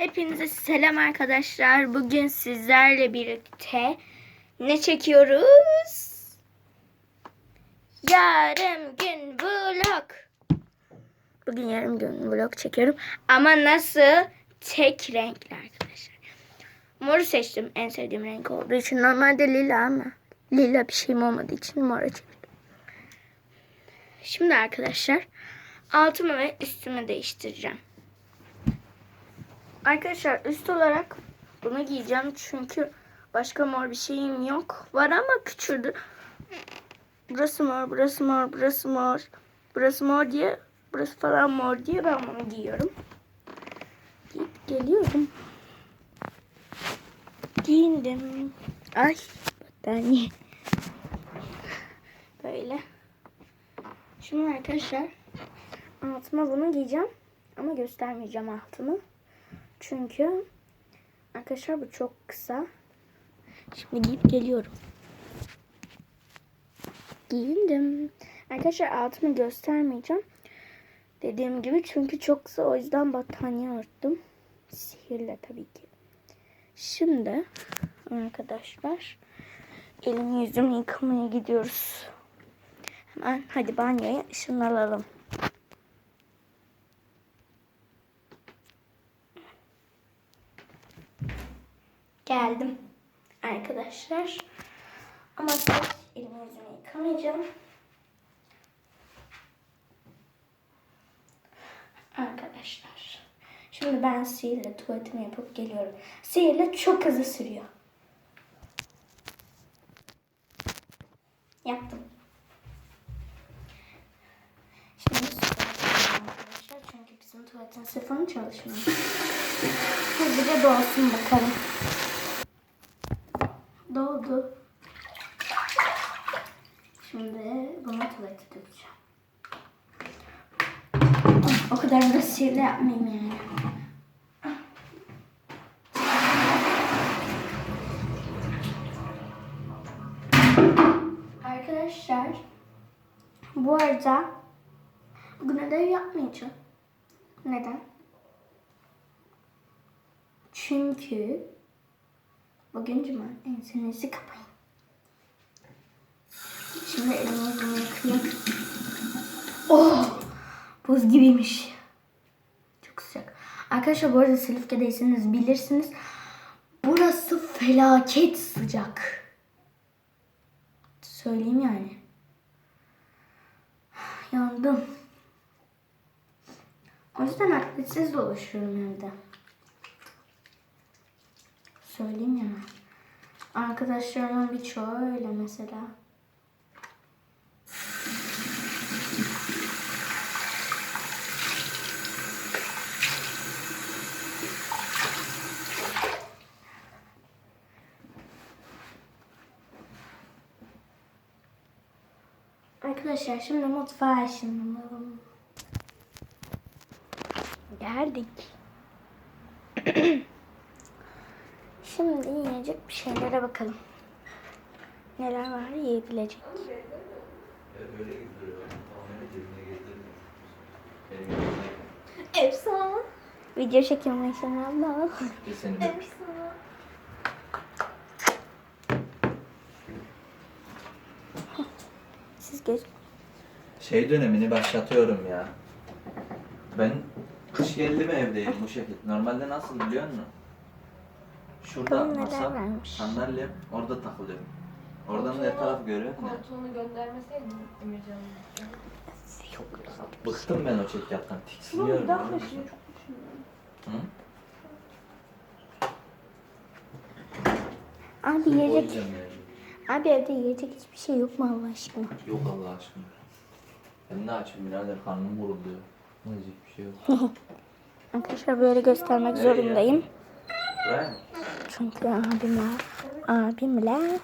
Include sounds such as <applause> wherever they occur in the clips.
Hepinize selam arkadaşlar. Bugün sizlerle birlikte ne çekiyoruz? Yarım gün vlog. Bugün yarım gün vlog çekiyorum. Ama nasıl? Tek renkli arkadaşlar. Moru seçtim en sevdiğim renk olduğu için. Normalde lila ama lila bir şeyim olmadığı için mora çevirdim. Şimdi arkadaşlar altımı ve üstümü değiştireceğim. Arkadaşlar üst olarak bunu giyeceğim çünkü başka mor bir şeyim yok. Var ama küçüldü. Burası mor, burası mor, burası mor. Burası mor diye, burası falan mor diye ben bunu giyiyorum. Giyip geliyorum. Giyindim. Ay battaniye. Böyle. Şimdi arkadaşlar altıma bunu giyeceğim. Ama göstermeyeceğim altını. Çünkü arkadaşlar bu çok kısa. Şimdi giyip geliyorum. Giyindim. Arkadaşlar altımı göstermeyeceğim. Dediğim gibi çünkü çok kısa o yüzden battaniye örttüm. Sihirle tabii ki. Şimdi arkadaşlar elimi yüzümü yıkamaya gidiyoruz. Hemen hadi banyoya ışınlanalım. Geldim arkadaşlar. Ama tek elimi yüzümü yıkamayacağım. Arkadaşlar. Şimdi ben sihirle tuvaletimi yapıp geliyorum. Sihirle çok hızlı sürüyor. Yaptım. Şimdi arkadaşlar. Çünkü bizim tuvaletin sifonu çalışmıyor. Hızlıca dolsun bakalım. Doldu. Şimdi bunu tuvalete dökeceğim. O kadar da sihirle yapmayayım yani. Arkadaşlar bu arada bugün ödev yapmayacağım. Neden? Çünkü bugün cuma ensenizi kapayın. Şimdi elimi yüzümü yıkayayım. Oh! Buz gibiymiş. Çok sıcak. Arkadaşlar bu arada Silifke'deyseniz bilirsiniz. Burası felaket sıcak. Söyleyeyim yani. Yandım. O yüzden atletsiz dolaşıyorum evde. Söyleyeyim yani. Arkadaşlarımın birçoğu öyle mesela. Arkadaşlar şimdi mutfağa ışınlanalım. Geldik. <clears throat> şimdi yiyecek bir şeylere bakalım. Neler var yiyebilecek. Efsane. Video çekilmek için abla. Efsane. Siz geç. Şey dönemini başlatıyorum ya. Ben kış geldi mi evdeyim bu şekilde. Normalde nasıl biliyor musun? Şurada Bakalım neler masa, varmış. sandalye, orada takılıyorum. Oradan her taraf görüyor musun? Koltuğunu göndermeseydin Emircan'ın. Bıktım ben o çekyattan. Tiksiniyorum. biliyor musun? çok düşünüyorum. Hı? Abi yiyecek. Koyacağım yani. Abi evde yiyecek hiçbir şey yok mu Allah aşkına? Yok Allah aşkına. Ben ne açayım birader karnım vuruluyor. Yiyecek bir şey yok. <laughs> Arkadaşlar böyle göstermek zorundayım. Buraya mı? Çünkü abimle abimle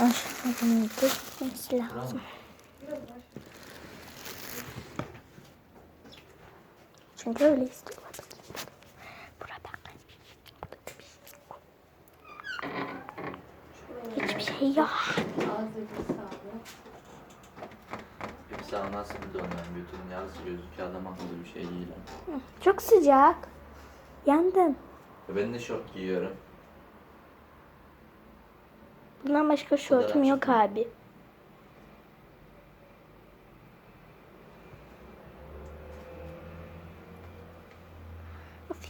aşkımın gitmesi lazım. Çünkü öyle. Burada. Hiçbir şey yok. Yoksa nasıl bir dönem bütün yaz gözüküyor adam akıllı bir şey değil. Çok sıcak. Yandım. E Ben de şort giyiyorum. Bundan başka şortum yok abi.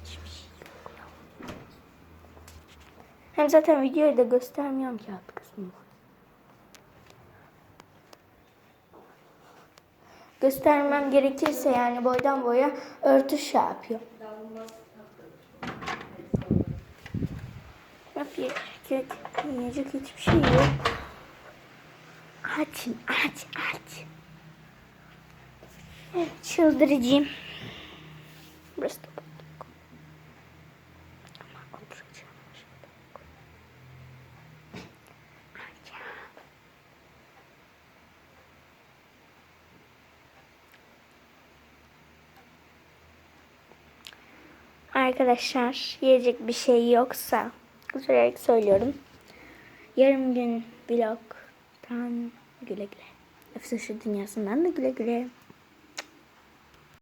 Şey. Hem zaten videoyu da göstermiyorum ki alt kısmını. Göstermem gerekirse yani boydan boya örtü şey yapıyor. Yiyecek, yiyecek hiçbir şey yok. Açın, aç, aç. Evet, çıldıracağım. Burası da. Arkadaşlar yiyecek bir şey yoksa üzülerek söylüyorum. Yarım gün vlogtan güle güle. Şu dünyasından da güle güle.